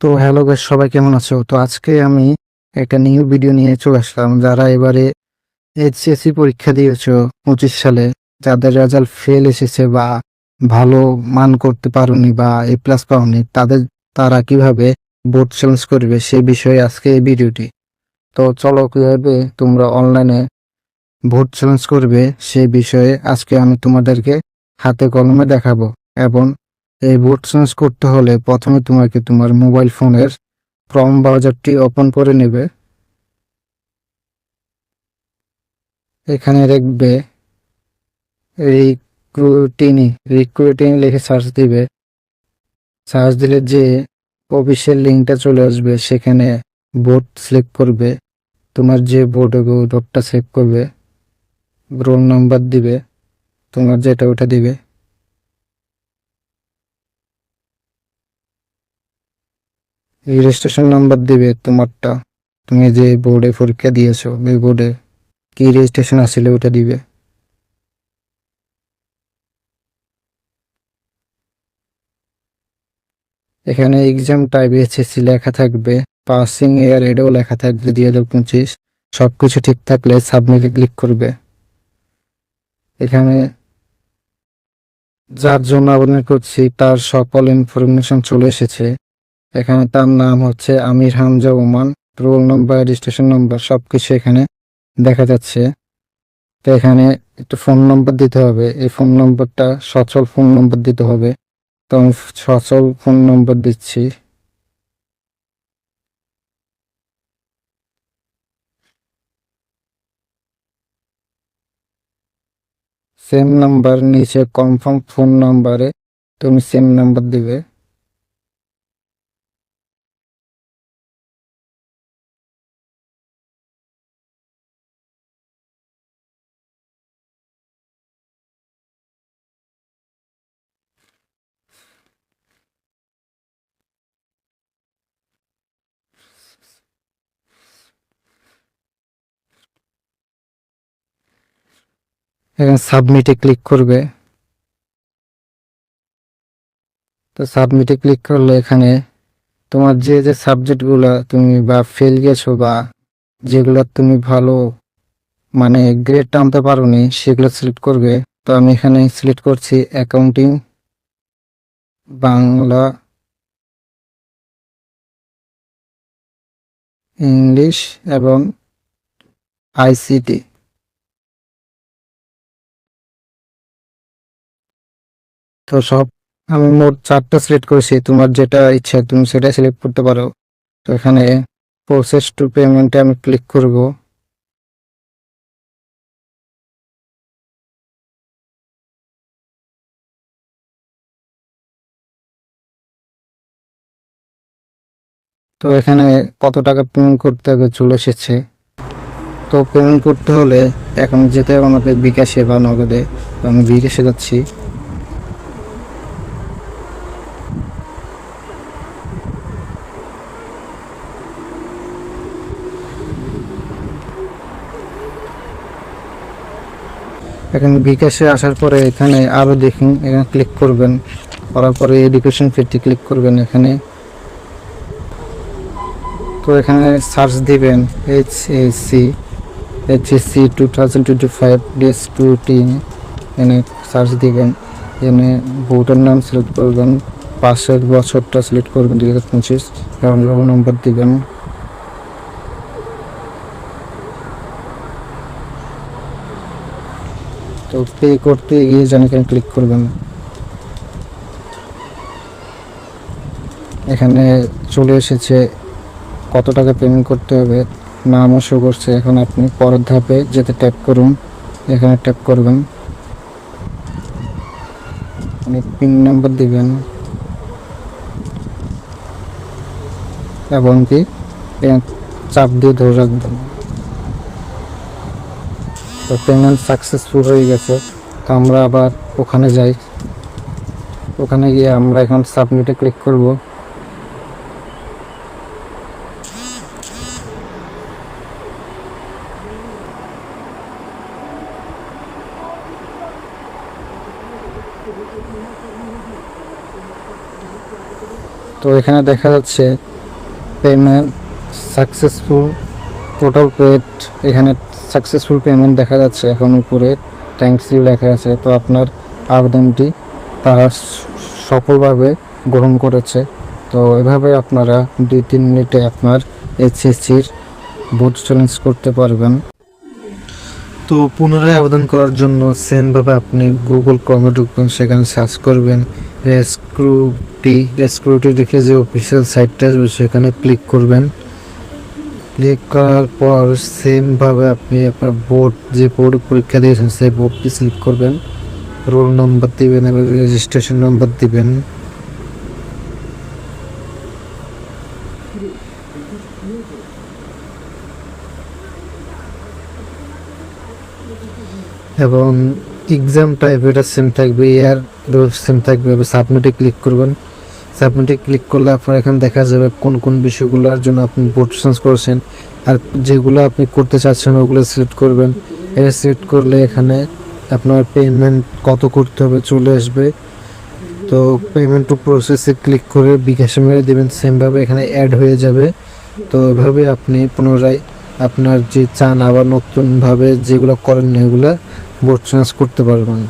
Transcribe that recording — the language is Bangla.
তো হ্যালো গাইস সবাই কেমন আছো? তো আজকে আমি একটা নিউ ভিডিও নিয়ে চলে আসলাম। যারা এবারে এইচএসসি পরীক্ষা দিয়েছ পঁচিশ সালে, যাদের রেজাল্ট ফেল এসেছে বা ভালো মান করতে পারোনি বা এ প্লাস পাওনি, তাদের, তারা কীভাবে বোর্ড চ্যালেঞ্জ করবে সে বিষয়ে আজকে এই ভিডিওটি তো চলো কীভাবে তোমরা অনলাইনে ভোট চ্যালেঞ্জ করবে সেই বিষয়ে আজকে আমি তোমাদেরকে হাতে কলমে দেখাবো এবং এই ভোট চেঞ্জ করতে হলে প্রথমে তোমাকে তোমার মোবাইল ফোনের ক্রম ব্রাউজারটি ওপেন করে নেবে। এখানে দেখবে রিক্রুটিনি রিক্রুটিনি লিখে সার্চ দিবে। সার্চ দিলে যে অফিসের লিঙ্কটা চলে আসবে, সেখানে বোর্ড সিলেক্ট করবে। তোমার যে বোর্ড বোর্ডটা সিলেক্ট করবে রোল নাম্বার দিবে, তোমার যেটা ওটা দিবে। রেজিস্ট্রেশন নাম্বার দিবে তোমারটা। তুমি যে বোর্ডে পরীক্ষা দিয়েছ, ওই বোর্ডে কি রেজিস্ট্রেশন আসলে ওটা দিবে। এখানে এক্সাম টাইপ এসএসসি লেখা থাকবে পাসিং এয়ার এটাও লেখা থাকবে দুই হাজার পঁচিশ। সব কিছু ঠিক থাকলে সাবমিটে ক্লিক করবে। এখানে যার জন্য আবেদন করছি, তার সকল ইনফরমেশন চলে এসেছে। এখানে তার নাম হচ্ছে Amir Hamza Oman, roll number, registration number, সবকিছু এখানে দেখা যাচ্ছে। তো এখানে একটু ফোন নম্বর দিতে হবে। এই ফোন নম্বরটা সচল ফোন নম্বর দিতে হবে। তো আমি সচল ফোন নম্বর দিচ্ছি। সেম নাম্বার, নিচে কনফার্ম ফোন নাম্বারে তুমি সেম নাম্বার দিবে। এখানে সাবমিটে ক্লিক করবে। তো সাবমিটে ক্লিক করলে এখানে তোমার যে যে সাবজেক্টগুলো তুমি বা ফেল গেছো বা যেগুলো তুমি ভালো মানে গ্রেড টানতে পারোনি সেগুলো সিলেক্ট করবে। তো আমি এখানে সিলেক্ট করছি অ্যাকাউন্টিং বাংলা ইংলিশ এবং আইসিটি তো সব আমি মোট চারটা সিলেক্ট করেছি। তোমার যেটা ইচ্ছা তুমি সেটা সিলেক্ট করতে পারো। তো এখানে প্রসেস টু পেমেন্টে আমি ক্লিক করব। তো এখানে কত টাকা পেমেন্ট করতে হবে চলে এসেছে। তো পেমেন্ট করতে হলে এখন যেতে হবে আমাকে বিকাশে বা নগদে। আমি বিকাশে যাচ্ছি। এখানে বিকাশে আসার পরে এখানে আরও দেখুন, এখানে ক্লিক করবেন, করার পরে এডুকেশন ফিটি ক্লিক করবেন এখানে। তো এখানে সার্চ দিবেন H S H S two thousand twenty five two এখানে সার্চ দিবেন এখানে ভোটার নাম সিলেক্ট করবেন পাশের বছরটা সিলেক্ট করবেন, দুই হাজার পঁচিশ নম্বর দিবেন। তো পে করতে গিয়ে যেন এখানে ক্লিক করবেন। এখানে চলে এসেছে কত টাকা পেমেন্ট করতে হবে, নামও শো করছে। এখন আপনি পরের ধাপে যেতে ট্যাপ করুন, এখানে ট্যাপ করবেন। আপনি পিন নাম্বার দিবেন। এবং কি চাপ দিয়ে ধরে রাখবেন। তো পেমেন্ট সাকসেসফুল হয়ে গেছে। তো আমরা আবার ওখানে যাই। ওখানে গিয়ে আমরা এখন সাবমিটে ক্লিক করব। তো এখানে দেখা যাচ্ছে পেমেন্ট সাকসেসফুল টোটাল পেড এখানে সাকসেসফুল পেমেন্ট দেখা যাচ্ছে এখন উপরে থ্যাংকস ইউ লেখা আছে। তো আপনার আবেদনটি তারা সফলভাবে গ্রহণ করেছে। তো এভাবে আপনারা দুই তিন মিনিটে আপনার এইচএসসির বোর্ড চ্যালেঞ্জ করতে পারবেন। তো পুনরায় আবেদন করার জন্য সেমভাবে আপনি গুগল ক্রমে ঢুকবেন, সেখানে সার্চ করবেন। রেস্ক্রুটি রেস্ক্রুটি দেখে যে অফিসিয়াল সাইটটা আসবে সেখানে ক্লিক করবেন। ক্লিক করার পর সেমভাবে আপনি আপনার বোর্ড যে বোর্ড পরীক্ষা দিয়েছেন, সেই বোর্ডটি সিলেক্ট করবেন। রোল নম্বর দিবেন এবং রেজিস্ট্রেশন নম্বর দিবেন। এবং এক্সাম টাইপ এটা সেম থাকবে ইয়ার সেম থাকবে সাবমিটে ক্লিক করবেন। সাবমিটে ক্লিক করলে আপনার এখানে দেখা যাবে কোন কোন বিষয়গুলোর জন্য আপনি বোর্ড চেঞ্জ করেছেন। আর যেগুলো আপনি করতে চাচ্ছেন, ওগুলো সিলেক্ট করবেন। এটা সিলেক্ট করলে এখানে আপনার পেমেন্ট কত করতে হবে চলে আসবে। তো পেমেন্ট টু প্রসেসে ক্লিক করে বিকাশে মেরে দেবেন সেমভাবে এখানে অ্যাড হয়ে যাবে। তো এভাবে আপনি পুনরায় আপনার যে চান আবার নতুনভাবে যেগুলো করেন এগুলো বোর্ড চেঞ্জ করতে পারবেন।